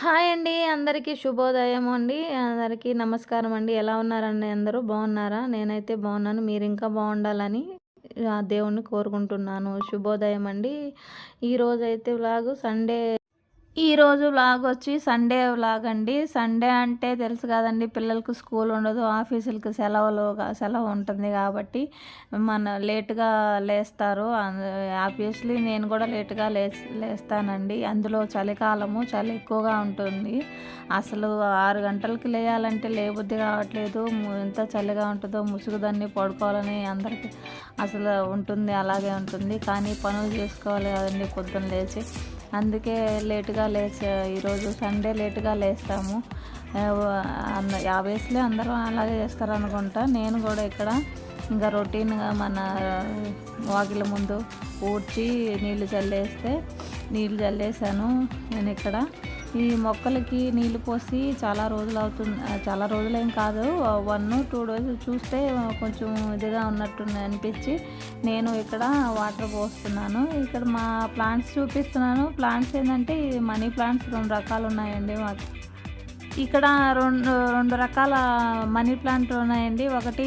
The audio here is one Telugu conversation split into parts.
హాయ్ అండి అందరికీ శుభోదయం అండి. అందరికీ నమస్కారం అండి. ఎలా ఉన్నారండి అందరూ? బాగున్నారా? నేనైతే బాగున్నాను. మీరు ఇంకా బాగుండాలని ఆ దేవుణ్ణి కోరుకుంటున్నాను. శుభోదయం అండి. ఈరోజైతే ఇలాగ సండే ఈరోజు వ్లాగ్ వచ్చి సండే వ్లాగ్ అండి. సండే అంటే తెలుసు కదండి పిల్లలకు స్కూల్ ఉండదు ఆఫీసులకు సెలవులు సెలవు ఉంటుంది కాబట్టి మన లేటుగా లేస్తారు. ఆబ్వియస్లీ నేను కూడా లేటుగా లే లేస్తానండి. అందులో చలికాలము చలి ఎక్కువగా ఉంటుంది. అసలు ఆరు గంటలకి లేయాలంటే లేబుద్ధి కావట్లేదు. ఎంత చలిగా ఉంటుందో ముసుగుదాన్ని పడుకోవాలని అందరికీ అసలు ఉంటుంది అలాగే ఉంటుంది. కానీ పనులు చేసుకోవాలి కదండి పొద్దున్న లేచి. అందుకే లేటుగా లేచా ఈరోజు సండే లేటుగా లేస్తాము. యాభైస్లో అందరూ అలాగే చేస్తారు అనుకుంటా నేను కూడా ఇక్కడ ఇంకా రొటీన్గా మన వాకిల ముందు ఊడ్చి నీళ్ళు చల్లేస్తే నీళ్ళు చల్లేసాను నేను ఇక్కడ. ఈ మొక్కలకి నీళ్ళు పోసి చాలా రోజులు అవుతుంది చాలా రోజులేం కాదు వన్ టూ డేస్ చూస్తే కొంచెం ఇదిగా ఉన్నట్టు అనిపించి నేను ఇక్కడ వాటర్ పోస్తున్నాను. ఇక్కడ మా ప్లాంట్స్ చూపిస్తున్నాను. ప్లాంట్స్ ఏంటంటే మనీ ప్లాంట్స్ రెండు రకాలు ఉన్నాయండి మాకు. ఇక్కడ రెండు రెండు రకాల మనీ ప్లాంట్ ఉన్నాయండి. ఒకటి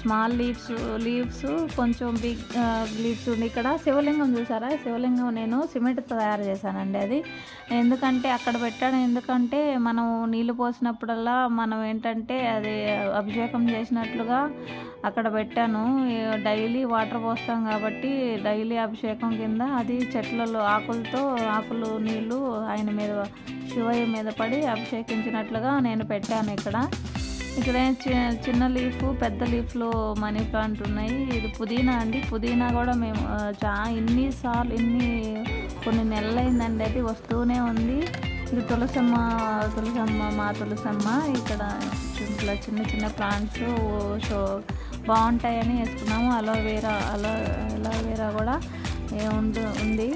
స్మాల్ లీవ్స్ లీవ్స్ కొంచెం బిగ్ లీవ్స్ ఉంది ఇక్కడ. శివలింగం చూసారా? శివలింగం నేను సిమెంట్ తయారు చేశానండి అది. ఎందుకంటే అక్కడ పెట్టాను. ఎందుకంటే మనం నీళ్ళు పోసినప్పుడల్లా మనం ఏంటంటే అది అభిషేకం చేసినట్లుగా అక్కడ పెట్టాను. డైలీ వాటర్ పోస్తాం కాబట్టి డైలీ అభిషేకం కింద అది చెట్లలో ఆకులతో ఆకులు నీళ్ళు ఆయన మీద శివయ్య మీద పడి అభిషేకించినట్లుగా నేను పెట్టాను ఇక్కడ. ఇక్కడ చిన్న లీఫ్ పెద్ద లీఫ్లో మనీ ప్లాంట్ ఉన్నాయి ఇది పుదీనా అండి. పుదీనా కూడా మేము చా ఇన్నిసార్లు ఇన్ని కొన్ని నెలలైందండి అది వస్తూనే ఉంది. ఇది తులసమ్మ తులసమ్మ మా తులసమ్మ. ఇక్కడ ఇట్లా చిన్న చిన్న ప్లాంట్స్ షో బాగుంటాయని వేసుకున్నాము. అలోవేరా అలో అలోవేరా కూడా ఉంది.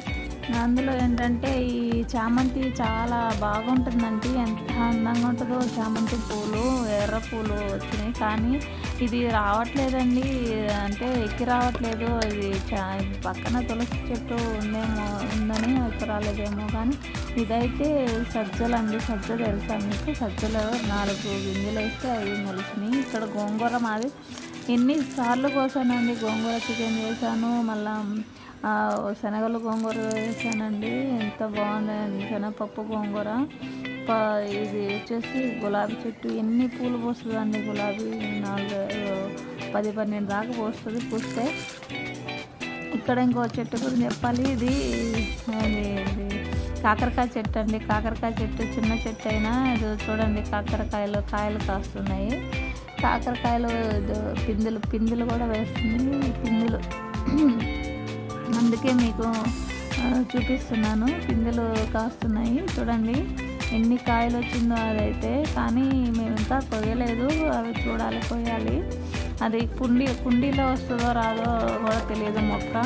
అందులో ఏంటంటే ఈ చామంతి చాలా బాగుంటుందండి. ఎంత అందంగా ఉంటుందో చామంతి పూలు ఎర్ర పూలు వచ్చినాయి. కానీ ఇది రావట్లేదండి. అంటే ఎక్కి రావట్లేదు. ఇది చా పక్కన తులసి చెట్టు ఉందేమో ఉందని ఎక్కి రాలేదేమో కానీ ఇదైతే సజ్జలు అండి సజ్జ తెలుసా మీకు? సజ్జలు నాలుగు గింజలు వేస్తే అవి మొలిచినాయి ఇక్కడ గోంగూర మాది. ఎన్నిసార్లు కోసానండి గోంగూర చికెన్ చేశాను. మళ్ళీ శనగలు గోంగూర వేసానండి. ఎంత బాగుందండి శనగపప్పు గోంగూర. ఇది వచ్చేసి గులాబీ చెట్టు. ఎన్ని పూలు పోస్తుందండి గులాబీ? నాలుగు పది పన్నెండు దాకా పోస్తుంది పూస్తే. ఇక్కడ ఇంకో చెట్టు గురించి చెప్పాలి. ఇది ఇది కాకరకాయ చెట్టు అండి. కాకరకాయ చెట్టు చిన్న చెట్టు అయినా ఇది చూడండి కాకరకాయలు కాయలు కాస్తున్నాయి. కాకరకాయలు పిందులు పిందులు కూడా వేస్తుంది. పిందులు. అందుకే మీకు చూపిస్తున్నాను. పిందెలు కాస్తున్నాయి. చూడండి ఎన్ని కాయలు వచ్చిందో అదైతే. కానీ మేము ఇంకా కొయ్యలేదు. అవి చూడాలి కొయ్యాలి. అది కుండీ కుండీలో వస్తుందో రాదో కూడా తెలియదు మొక్క.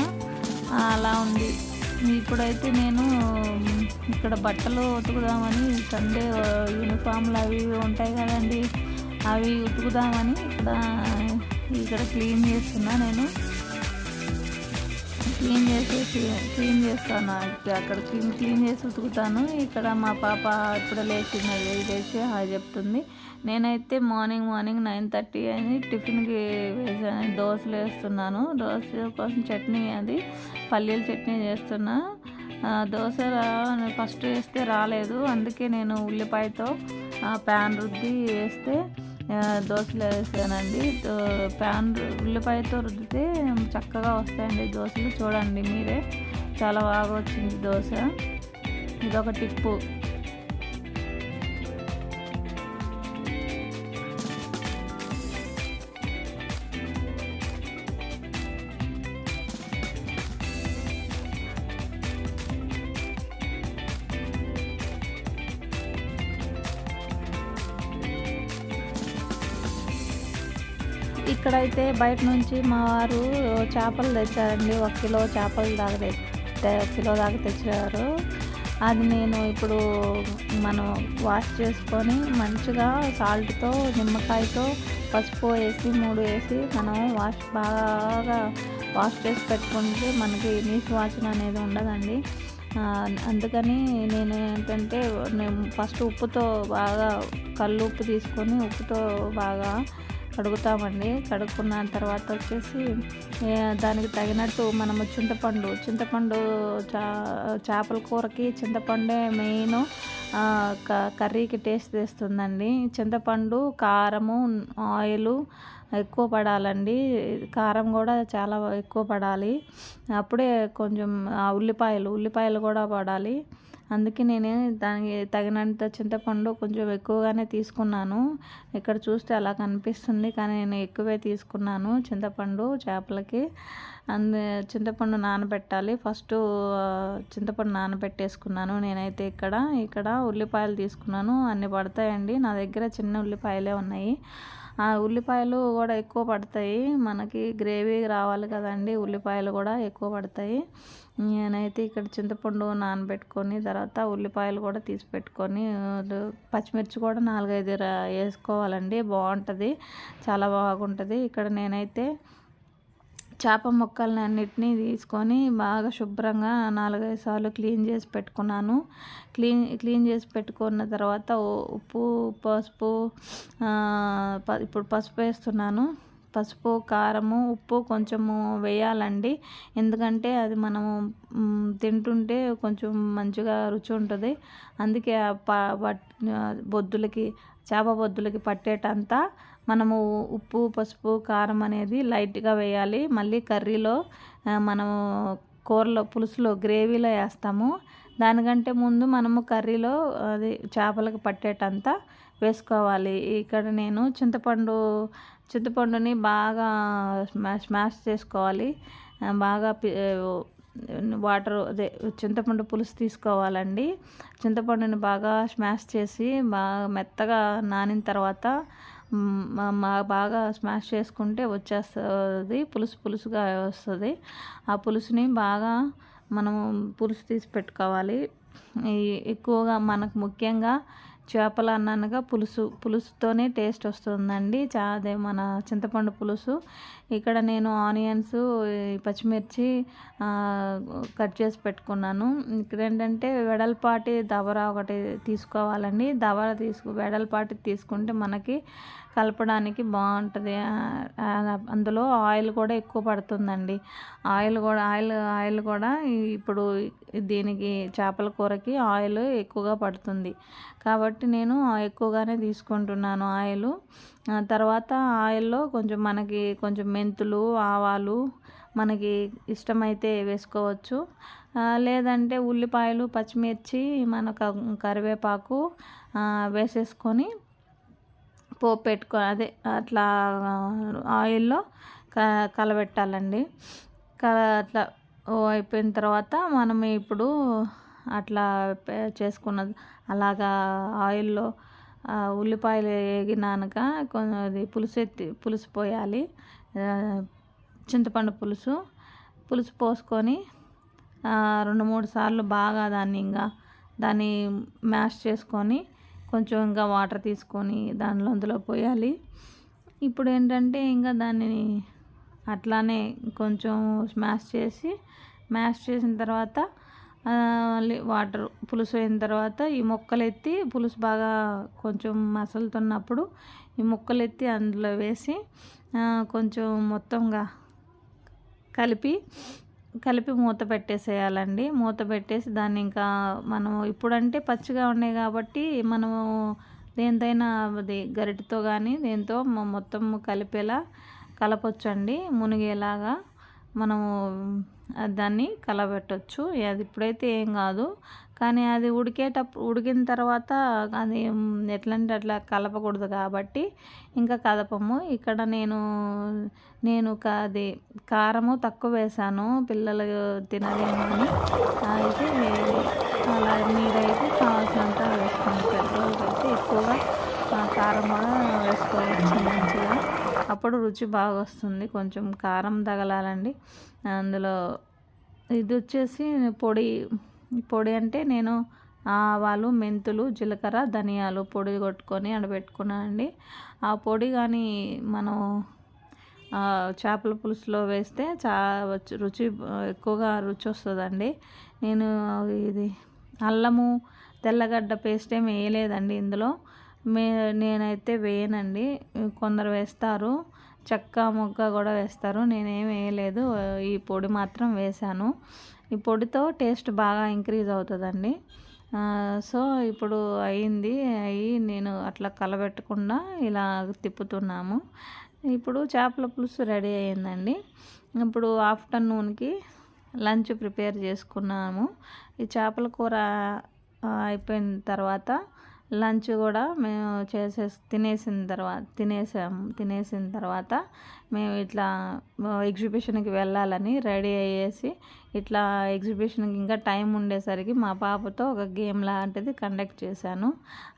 అలా ఉంది. ఇప్పుడైతే నేను ఇక్కడ బట్టలు ఉతుకుదామని సండే యూనిఫామ్లు అవి ఉంటాయి కదండి. అవి ఉతుకుదామని ఇక్కడ ఇక్కడ క్లీన్ చేస్తున్నా నేను. క్లీన్ చేసేసి క్లీన్ చేస్తాను. అక్కడ క్లీన్ క్లీన్ చేసి ఉతుకుతాను. ఇక్కడ మా పాప ఇప్పుడు లేచినది లేచి హాయ్ చెప్తుంది. నేనైతే మార్నింగ్ మార్నింగ్ నైన్ థర్టీ అని టిఫిన్కి వేసాను. దోశలు వేస్తున్నాను. దోశ కోసం చట్నీ అది పల్లీల చట్నీ చేస్తున్నా. దోశ ఫస్ట్ వేస్తే రాలేదు. అందుకే నేను ఉల్లిపాయతో ప్యాన్ రుద్ది వేస్తే దోశలు వేసానండి. ప్యాన్ ఉల్లిపాయతో రుద్దితే చక్కగా వస్తాయండి దోశలు. చూడండి మీరే. చాలా బాగా వచ్చింది దోశ. ఇదొక టిప్పు. ఇక్కడైతే బయట నుంచి మా వారు చేపలు తెచ్చారండి. ఒక కిలో చేపలు దాకా కిలో దాకా తెచ్చారు. అది నేను ఇప్పుడు మనం వాష్ చేసుకొని మంచిగా సాల్ట్తో నిమ్మకాయతో పసుపు వేసి మూడు వేసి మనం వాష్ బాగా వాష్ చేసి పెట్టుకుంటే మనకి నీసు వాసన అనేది ఉండదండి. అందుకని నేను ఏంటంటే నేను ఫస్ట్ ఉప్పుతో బాగా కళ్ళు ఉప్పు తీసుకొని ఉప్పుతో బాగా కడుగుతామండి. కడుక్కున్న తర్వాత వచ్చేసి దానికి తగినట్టు మనము చింతపండు చింతపండు చా చేపల కూరకి చింతపండే మెయిన్ క- కర్రీకి టేస్ట్ తెస్తుందండి. చింతపండు కారము ఆయిల్ ఎక్కువ పడాలండి. కారం కూడా చాలా ఎక్కువ పడాలి. అప్పుడే కొంచెం ఉల్లిపాయలు ఉల్లిపాయలు కూడా పడాలి. అందుకే నేను దానికి తగినంత చింతపండు కొంచెం ఎక్కువగానే తీసుకున్నాను. ఇక్కడ చూస్తే అలా కనిపిస్తుంది కానీ నేను ఎక్కువే తీసుకున్నాను చింతపండు చేపలకి. అందు చింతపండు నానబెట్టాలి. ఫస్ట్ చింతపండు నానబెట్టేసుకున్నాను నేనైతే ఇక్కడ. ఇక్కడ ఉల్లిపాయలు తీసుకున్నాను. అన్ని పడతాయండి. నా దగ్గర చిన్న ఉల్లిపాయలే ఉన్నాయి. ఉల్లిపాయలు కూడా ఎక్కువ పడతాయి. మనకి గ్రేవీ రావాలి కదండి ఉల్లిపాయలు కూడా ఎక్కువ పడతాయి. నేనైతే ఇక్కడ చింతపండు నానబెట్టుకొని తర్వాత ఉల్లిపాయలు కూడా తీసి పెట్టుకొని పచ్చిమిర్చి కూడా నాలుగైదు వేసుకోవాలండి. బాగుంటుంది. చాలా బాగుంటుంది. ఇక్కడ నేనైతే చేప మొక్కలని అన్నిటినీ తీసుకొని బాగా శుభ్రంగా నాలుగైదు సార్లు క్లీన్ చేసి పెట్టుకున్నాను. క్లీన్ క్లీన్ చేసి పెట్టుకున్న తర్వాత ఉప్పు పసుపు ప- ఇప్పుడు పసుపు వేస్తున్నాను. పసుపు కారము ఉప్పు కొంచెము వేయాలండి. ఎందుకంటే అది మనము తింటుంటే కొంచెం మంచిగా రుచి ఉంటుంది. అందుకే బొద్దులకి చేప బొద్దులకి పట్టేటంతా మనము ఉప్పు పసుపు కారం అనేది లైట్గా వేయాలి. మళ్ళీ కర్రీలో మనము కూరలో పులుసులో గ్రేవీలో వేస్తాము. దానికంటే ముందు మనము కర్రీలో అది చేపలకు పట్టేటంత వేసుకోవాలి. ఇక్కడ నేను చింతపండు చింతపండుని బాగా స్మాష్ స్మాష్ చేసుకోవాలి. బాగా వాటర్ అదే చింతపండు పులుసు తీసుకోవాలండి. చింతపండుని బాగా స్మాష్ చేసి బాగా మెత్తగా నానిన తర్వాత మా- బాగా స్మాష్ చేసుకుంటే వచ్చేస్తుంది పులుసు పులుసుగా వస్తుంది. ఆ పులుసుని బాగా మనము పులుసు తీసి పెట్టుకోవాలి. ఎక్కువగా మనకు ముఖ్యంగా చేపలు అన్నానుగా పులుసు పులుసుతోనే టేస్ట్ వస్తుందండి. చా అదే మన చింతపండు పులుసు. ఇక్కడ నేను ఆనియన్స్ పచ్చిమిర్చి కట్ చేసి పెట్టుకున్నాను. ఇక్కడ ఏంటంటే వెడల్పాటి దవర ఒకటి తీసుకోవాలండి. దవర తీసుకు వెడల్పాటి తీసుకుంటే మనకి కలపడానికి బాగుంటుంది. అందులో ఆయిల్ కూడా ఎక్కువ పడుతుందండి. ఆయిల్ కూడా ఆయిల్ ఆయిల్ కూడా ఇప్పుడు దీనికి చేపల కూరకి ఆయిల్ ఎక్కువగా పడుతుంది. కాబట్టి నేను ఎక్కువగానే తీసుకుంటున్నాను ఆయిల్. తర్వాత ఆయిల్లో కొంచెం మనకి కొంచెం మెంతులు ఆవాలు మనకి ఇష్టమైతే వేసుకోవచ్చు. లేదంటే ఉల్లిపాయలు పచ్చిమిర్చి మనకు కరివేపాకు వేసేసుకొని పోపు పెట్టుకో అదే అట్లా ఆయిల్లో క కలబెట్టాలండి. క అట్లా అయిపోయిన తర్వాత మనం ఇప్పుడు అట్లా చేసుకున్న అలాగా ఆయిల్లో ఉల్లిపాయలు వేగినాక కొంచెం అది పులుసు ఎత్తి పులుసు పోయాలి. చింతపండు పులుసు పులుసు పోసుకొని రెండు మూడు సార్లు బాగా దాన్ని ఇంకా దాన్ని మ్యాష్ చేసుకొని కొంచెం ఇంకా వాటర్ తీసుకొని దానిలో అందులో పోయాలి. ఇప్పుడు ఏంటంటే ఇంకా దాన్ని అట్లానే కొంచెం స్మాష్ చేసి మ్యాష్ చేసిన తర్వాత మళ్ళీ వాటర్ పులుసు అయిన తర్వాత ఈ ముక్కలు ఎత్తి పులుసు బాగా కొంచెం మసలుతున్నప్పుడు ఈ ముక్కలు ఎత్తి అందులో వేసి కొంచెం మొత్తంగా కలిపి కలిపి మూత పెట్టేసేయాలండి. మూత పెట్టేసి దాన్ని ఇంకా మనం ఇప్పుడంటే పచ్చిగా ఉన్నాయి కాబట్టి మనము దేనితైనా అది గరిటతో కానీ దేంతో మొత్తం కలిపేలా కలపొచ్చండి. మునిగేలాగా మనము దాన్ని కలబెట్టచ్చు. అది ఇప్పుడైతే ఏం కాదు. కానీ అది ఉడికేటప్పుడు ఉడికిన తర్వాత అది ఎట్లంటే అట్లా కలపకూడదు కాబట్టి ఇంకా కదపము ఇక్కడ నేను నేను అది కారము తక్కువ వేసాను. పిల్లలు తినలేము అని. అయితే అలా మీరైతే కావాల్సినంత వేస్తాను పెద్దవాళ్ళకి అయితే ఎక్కువగా ఆ, కారం కూడా వేసుకోవచ్చు మంచిగా అప్పుడు రుచి బాగా వస్తుంది కొంచెం కారం తగలాలండి. అందులో ఇది వచ్చేసి పొడి పొడి అంటే నేను ఆవాలు మెంతులు జీలకర్ర ధనియాలు పొడి కొట్టుకొని ఆడ పెట్టుకున్నానండి ఆ పొడి కానీ మనం చేపల పులుసులో వేస్తే చా రుచి ఎక్కువగా రుచి వస్తుందండి. నేను ఇది అల్లము తెల్లగడ్డ పేస్ట్ ఏమి వేయలేదండి ఇందులో. మే నేనైతే వేయనండి. కొందరు వేస్తారు. చెక్క మొగ్గ కూడా వేస్తారు. నేనేం వేయలేదు. ఈ పొడి మాత్రం వేశాను. ఈ పొడితో టేస్ట్ బాగా ఇంక్రీజ్ అవుతుందండి. సో ఇప్పుడు అయింది. అయ్యి నేను అట్లా కలబెట్టకుండా ఇలా తిప్పుతున్నాము. ఇప్పుడు చేపల పులుసు రెడీ అయిందండి ఇప్పుడు ఆఫ్టర్నూన్కి లంచ్ ప్రిపేర్ చేసుకున్నాము. ఈ చేపల కూర అయిపోయిన తర్వాత లంచ్ కూడా మేము చేసే తినేసిన తర్వాత తినేసాము తినేసిన తర్వాత మేము ఇట్లా ఎగ్జిబిషన్కి వెళ్ళాలని రెడీ అయ్యేసి ఇట్లా ఎగ్జిబిషన్కి ఇంకా టైం ఉండేసరికి మా పాపతో ఒక గేమ్ లాంటిది కండక్ట్ చేశాను.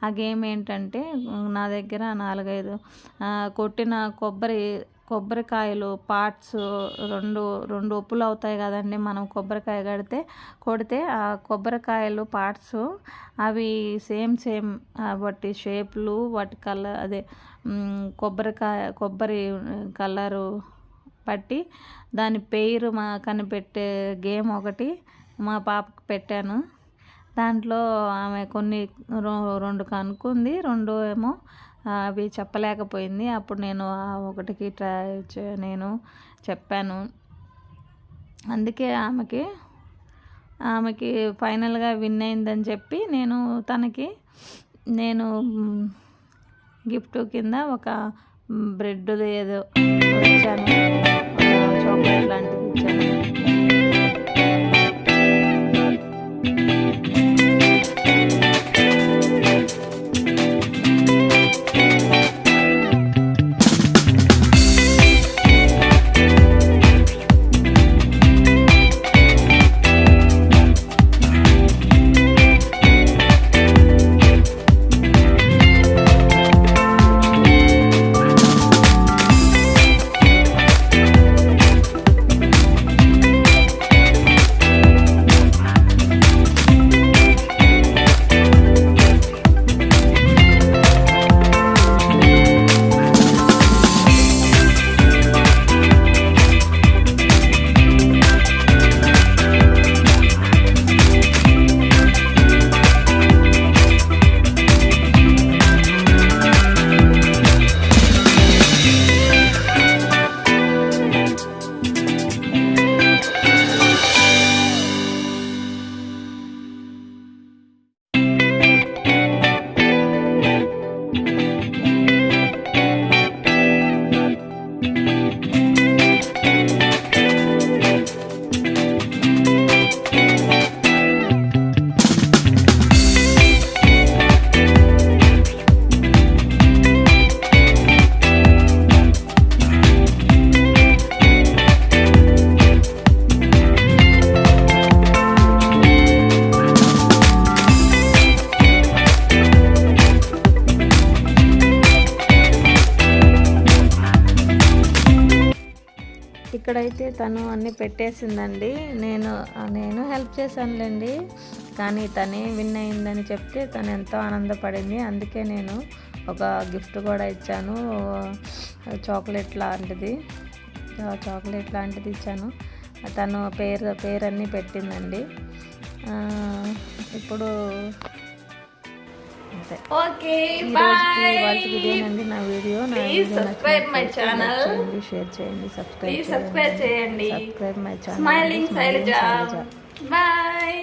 ఆ గేమ్ ఏంటంటే నా దగ్గర నాలుగైదు కొట్టిన కొబ్బరి కొబ్బరికాయలు పార్ట్స్ రెండు రెండు ఉప్పులు అవుతాయి కదండి. మనం కొబ్బరికాయ కడితే కొడితే ఆ కొబ్బరికాయలు పార్ట్స్ అవి సేమ్ సేమ్ వాటి షేప్లు వాటి కలర్ అదే కొబ్బరికాయ కొబ్బరి కలరు పట్టి దాని పేరు మా కనిపెట్టే గేమ్ ఒకటి మా పాపకు పెట్టాను. దాంట్లో ఆమె కొన్ని రొ- రెండు కనుక్కుంది రెండు ఏమో అవి చెప్పలేకపోయింది. అప్పుడు నేను ఆ ఒకటికి ట్రై చే- నేను చెప్పాను. అందుకే ఆమెకి ఆమెకి ఫైనల్గా విన్ అయిందని చెప్పి నేను తనకి నేను గిఫ్ట్ కింద ఒక బ్రెడ్ ఏదో ఇచ్చాను. చాక్లెట్ లాంటిది ఇచ్చాను. ఇక్కడైతే తను అన్నీ పెట్టేసిందండి. నేను నేను హెల్ప్ చేశానులేండి. కానీ తనే విన్ అయిందని చెప్తే తను ఎంతో ఆనందపడింది. అందుకే నేను ఒక గిఫ్ట్ కూడా ఇచ్చాను. చాక్లెట్ లాంటిది. చాక్లెట్ లాంటిది ఇచ్చాను. తను పేరు పేరన్నీ పెట్టిందండి. ఇప్పుడు అంతే. ఓకే వాళ్ళకి ఇదేనండి నా వీడియో. నా వీడియో channel. like చేయండి షేర్ చేయండి. సబ్స్క్రైబ్ సబ్స్క్రైబ్ చేయండి subscribe my channel smiling Shailaja bye